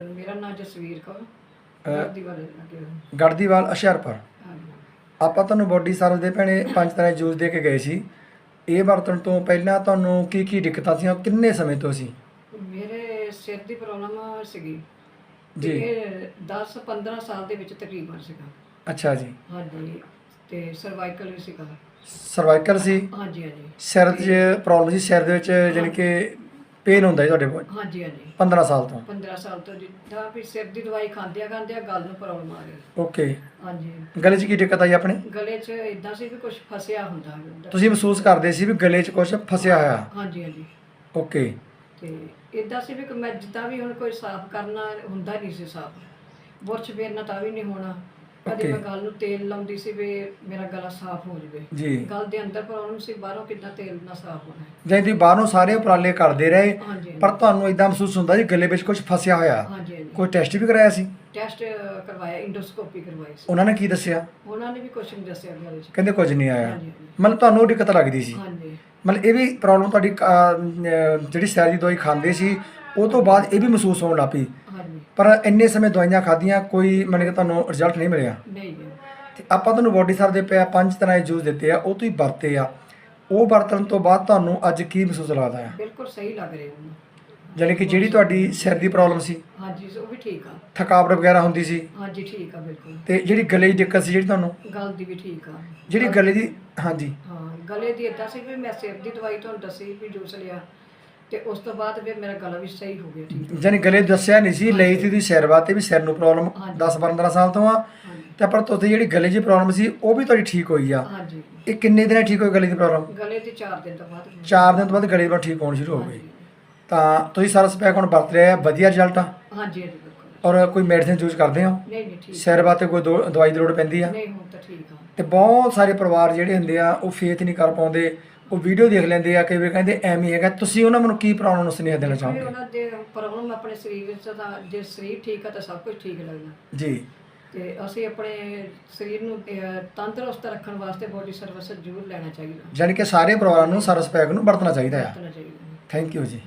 ਮੇਰਾ ਨਾਮ ਜਸਵੀਰ ਕੌਰ ਗੜਦੀ ਵਾਲੇ ਲੱਗੇ ਹੋਏ। ਗੜਦੀਵਾਲ ਹੁਸ਼ਿਆਰਪੁਰ। ਹਾਂਜੀ। ਆਪਾਂ ਤੁਹਾਨੂੰ ਬੋਡੀ ਸਰਵ ਦੇ ਭੈਣੇ ਪੰਜ ਤਰ੍ਹਾਂ ਦੇ ਜੂਸ ਦੇ ਕੇ ਗਏ ਸੀ। ਇਹ ਵਰਤਣ ਤੋਂ ਪਹਿਲਾਂ ਤੁਹਾਨੂੰ ਕੀ ਕੀ ਦਿੱਕਤਾਂ ਸੀ ਕਿੰਨੇ ਸਮੇਂ ਤੋਂ ਸੀ? ਮੇਰੇ ਸਿਰ ਦੀ ਪ੍ਰੋਬਲਮ ਸੀਗੀ। ਜੀ। ਜੀ ਇਹ 10 15 ਸਾਲ ਦੇ ਵਿੱਚ ਤਕਰੀਬਨ ਸੀਗਾ। ਅੱਛਾ ਜੀ। ਹਾਂਜੀ। ਤੇ ਸਰਵਾਈਕਲ ਵੀ ਸੀਗਾ। ਸਰਵਾਈਕਲ ਸੀ? ਹਾਂਜੀ ਹਾਂਜੀ। ਸਿਰ 'ਚ ਪ੍ਰੋਬਲਮ ਸੀ ਸਿਰ ਦੇ ਵਿੱਚ ਜਾਣੀ ਕਿ ਪੇਨ ਹੁੰਦਾ ਜੀ ਤੁਹਾਡੇ ਕੋਲ? ਹਾਂਜੀ ਹਾਂਜੀ। 15 ਸਾਲ ਤੋਂ? 15 ਸਾਲ ਤੋਂ ਜਿੱਦਾਂ ਵੀ ਸਿਰ ਦੀ ਦਵਾਈ ਖਾਂਦਿਆਂ ਖਾਂਦਿਆਂ ਗੱਲ ਨੂੰ ਪ੍ਰੋਬਲਮ ਆ ਗਈ ਓਕੇ। ਹਾਂਜੀ। ਗਲੇ 'ਚ ਕੀ ਦਿੱਕਤ ਆਈ ਆਪਣੇ? ਗਲੇ 'ਚ ਇਦਾਂ ਸੀ ਵੀ ਕੁਝ ਫਸਿਆ ਹੁੰਦਾ। ਤੁਸੀਂ ਮਹਿਸੂਸ ਕਰਦੇ ਸੀ ਵੀ ਗਲੇ 'ਚ ਕੁਝ ਫਸਿਆ ਹੋਇਆ? ਹਾਂਜੀ ਹਾਂਜੀ। ਓਕੇ। ਤੇ ਇਦਾਂ ਸੀ ਵੀ ਕਿ ਮੈਂ ਜਿੱਦਾਂ ਵੀ ਹੁਣ ਕੋਈ ਸਾਫ਼ ਕਰਨਾ ਹੁੰਦਾ ਨਹੀਂ ਸੀ ਸਾਫ਼। ਬੁਰਸ਼ ਫੇਰਨਾ ਤਾਂ ਵੀ ਨਹੀਂ ਹੋਣਾ। ਕਦੇ Okay. ਮੈਂ ਗਲ ਨੂੰ ਤੇਲ ਲਾਉਂਦੀ ਸੀ ਵੀ ਮੇਰਾ ਗਲਾ ਸਾਫ਼ ਹੋ ਜਾਵੇ। ਜੀ। ਗਲ ਦੇ ਅੰਦਰ ਪ੍ਰੋਬਲਮ ਸੀ ਬਾਹਰੋਂ ਕਿੱਦਾਂ ਤੇਲ ਨਾਲ ਸਾਫ਼ ਹੋਣਾ। ਹੈ। ਜੇ ਤੁਸੀਂ ਬਾਹਰੋਂ ਸਾਰੇ ਉਪਰਾਲੇ ਕਰਦੇ ਰਹੇ ਹਾਂਜੀ ਪਰ ਤੁਹਾਨੂੰ ਇਦਾਂ ਮਹਿਸੂਸ ਹੁੰਦਾ ਜੀ ਗਲੇ ਵਿੱਚ ਕੁਝ ਫਸਿਆ ਹੋਇਆ। ਹਾਂਜੀ ਹਾਂਜੀ। ਕੋਈ ਟੈਸਟ ਵੀ ਕਰਾਇਆ ਸੀ? ਟੈਸਟ ਕਰਵਾਇਆ ਇੰਡੋਸਕੋਪੀ ਕਰਵਾਈ ਸੀ। ਉਹਨਾਂ ਨੇ ਕੀ ਦੱਸਿਆ? ਉਹਨਾਂ ਨੇ ਵੀ ਕੁਝ ਨਹੀਂ ਦੱਸਿਆ ਗਲੇ 'ਚ ਕਹਿੰਦੇ ਕੁਝ ਨਹੀਂ ਆਇਆ। ਹਾਂਜੀ ਮਤਲਬ ਤੁਹਾਨੂੰ ਉਹ ਦਿੱਕਤ ਲੱਗਦੀ ਸੀ? ਹਾਂਜੀ। ਮਤਲਬ ਇਹ ਵੀ ਪ੍ਰੋਬਲਮ ਤੁਹਾਡੀ ਅਹ, ਅਹ, ਜਿਹੜੀ ਸੈਰ ਦੀ ਦਵਾਈ ਖਾਂਦੇ ਸੀ ਉਹ ਤੋਂ ਬਾਅਦ ਇਹ ਵੀ ਮਹਿਸੂਸ ਹੋਣ ਲੱਗ ਪਈ। ਹਾਂਜੀ। ਪਰ ਇੰਨੇ ਸਮੇਂ ਦਵਾਈਆਂ ਖਾਧੀਆਂ ਕੋਈ ਮਨ ਕਿ ਤੁਹਾਨੂੰ ਰਿਜ਼ਲਟ ਨਹੀਂ ਮਿਲਿਆ। ਨਹੀਂ ਤੇ ਆਪਾਂ ਤੁਹਾਨੂੰ ਬੋਡੀ ਸਰ ਦੇ ਪਿਆ ਪੰਜ ਤਰ੍ਹਾਂ ਦੇ ਜੂਸ ਦਿੱਤੇ ਆ ਉਹ ਤੁਸੀਂ ਵਰਤੇ ਆ। ਉਹ ਵਰਤਣ ਤੋਂ ਬਾਅਦ ਤੁਹਾਨੂੰ ਅੱਜ ਕੀ ਮਹਿਸੂਸ ਲੱਗਦਾ ਆ ਬਿਲਕੁਲ ਸਹੀ ਲੱਗ ਰਿਹਾ ਮੈਨੂੰ ਯਾਨੀ ਕਿ ਜਿਹੜੀ ਤੁਹਾਡੀ ਸਿਰ ਦੀ ਪ੍ਰੋਬਲਮ ਸੀ ਹਾਂਜੀ ਉਹ ਵੀ ਠੀਕ ਆ। ਥਕਾਵਟ ਵਗੈਰਾ ਹੁੰਦੀ ਸੀ ਹਾਂਜੀ ਠੀਕ ਆ ਬਿਲਕੁਲ। ਤੇ ਜਿਹੜੀ ਗਲੇ ਦੀ ਦਿੱਕਤ ਸੀ ਜਿਹੜੀ ਤੁਹਾਨੂੰ? ਗਲ ਦੀ ਵੀ ਠੀਕ ਆ। ਜਿਹੜੀ ਗਲੇ ਦੀ ਹਾਂਜੀ। ਹਾਂ ਗਲੇ ਦੀ ਇਦਾਂ ਸੀ ਵੀ ਮੈਂ ਸਿਰ ਦੀ ਦਵਾਈ ਤੁਹਾਨੂੰ ਦੱਸੀ ਵੀ ਜੂਸ ਲਿਆ। ਤੇ ਉਸ ਤੋਂ ਬਾਅਦ ਫਿਰ ਮੇਰਾ ਗਲਾ ਵੀ ਸਹੀ ਹੋ ਗਿਆ ਠੀਕ ਯਾਨੀ ਗਲੇ ਦੱਸਿਆ ਨਹੀਂ ਸੀ ਲਈ ਸੀ ਤੁਸੀਂ ਸਿਰ ਵਾਸਤੇ ਵੀ ਸਿਰ ਨੂੰ ਪ੍ਰੋਬਲਮ ਹਾਂਜੀ। 10 15 ਸਾਲ ਤੋਂ ਆ। ਹਾਂਜੀ। ਤੇ ਪਰ ਤੁਸੀਂ ਜਿਹੜੀ ਗਲੇ ਦੀ ਪ੍ਰੋਬਲਮ ਸੀ ਉਹ ਵੀ ਤੁਹਾਡੀ ਠੀਕ ਹੋਈ ਆ। ਹਾਂਜੀ। ਇਹ ਕਿੰਨੇ ਦਿਨਾਂ 'ਚ ਠੀਕ ਹੋਈ ਗਲੇ ਦੀ ਪ੍ਰੋਬਲਮ ਗਲੇ ਦੀ 4 ਦਿਨ ਤੋਂ ਬਾਅਦ 4 ਦਿਨ ਤੋਂ ਬਾਅਦ ਗਲੇ ਦੀ ਪ੍ਰੋਬਲਮ ਠੀਕ ਹੋਣੀ ਸ਼ੁਰੂ ਹੋ ਗਈ। ਤਾਂ ਤੁਸੀਂ ਸਰਸ ਪੈਕ ਹੁਣ ਵਰਤ ਰਿਹਾ ਵਧੀਆ ਰਿਜ਼ਲਟ ਆ? ਹਾਂਜੀ ਹਾਂਜੀ, ਬਿਲਕੁਲ। ਔਰ ਕੋਈ ਮੈਡੀਸਿਨ ਯੂਜ਼ ਕਰਦੇ ਹੋ? ਨਹੀਂ ਨਹੀਂ ਠੀਕ। ਸਿਰ ਵਾਸਤੇ ਕੋਈ ਦੋ- ਦਵਾਈ ਦੀ ਲੋੜ ਪੈਂਦੀ ਆ? ਨਹੀਂ ਹੁਣ ਤਾਂ ਠੀਕ ਆ। ਤੇ ਬਹੁਤ ਸਾਰੇ ਪਰਿਵਾਰ ਜਿਹੜੇ ਹੁੰਦੇ ਆ ਉਹ ਫੇਥ ਨਹੀਂ ਕਰ ਪਾਉਂਦੇ। ਉਹ ਵੀਡੀਓ ਦੇਖ ਲੈਂਦੇ ਆ ਕਈ ਵਾਰ ਕਹਿੰਦੇ ਐਵੇਂ ਹੀ ਹੈਗਾ। ਤੁਸੀਂ ਉਹਨਾਂ ਨੂੰ ਕੀ ਪ੍ਰੋਬਲਮ ਨੂੰ ਸੁਨੇਹਾ ਦੇਣਾ ਵੀ ਚਾਹੋਗੇ? ਉਹਨਾਂ ਦੇ ਪ੍ਰੋਬਲਮ ਆਪਣੇ ਸਰੀਰ ਵਿੱਚ ਤਾਂ ਜੇ ਸਰੀਰ ਠੀਕ ਆ ਤਾਂ ਸਭ ਕੁਝ ਠੀਕ ਲੱਗਦਾ। ਜੀ। ਤੇ ਅਸੀਂ ਆਪਣੇ ਸਰੀਰ ਨੂੰ ਅਹ, ਤੰਦਰੁਸਤ ਰੱਖਣ ਵਾਸਤੇ ਬੋਡੀ ਸਰਵਿਸ ਜ਼ਰੂਰ ਲੈਣਾ ਚਾਹੀਦਾ। ਜਾਣੀ ਕਿ ਸਾਰੇ ਪਰਿਵਾਰਾਂ ਨੂੰ ਸਰਸ ਪੈਕ ਨੂੰ ਵਰਤਣਾ ਚਾਹੀਦਾ ਆ। ਵਰਤਣਾ ਚਾਹੀਦਾ। ਥੈਂਕ ਯੂ ਜੀ।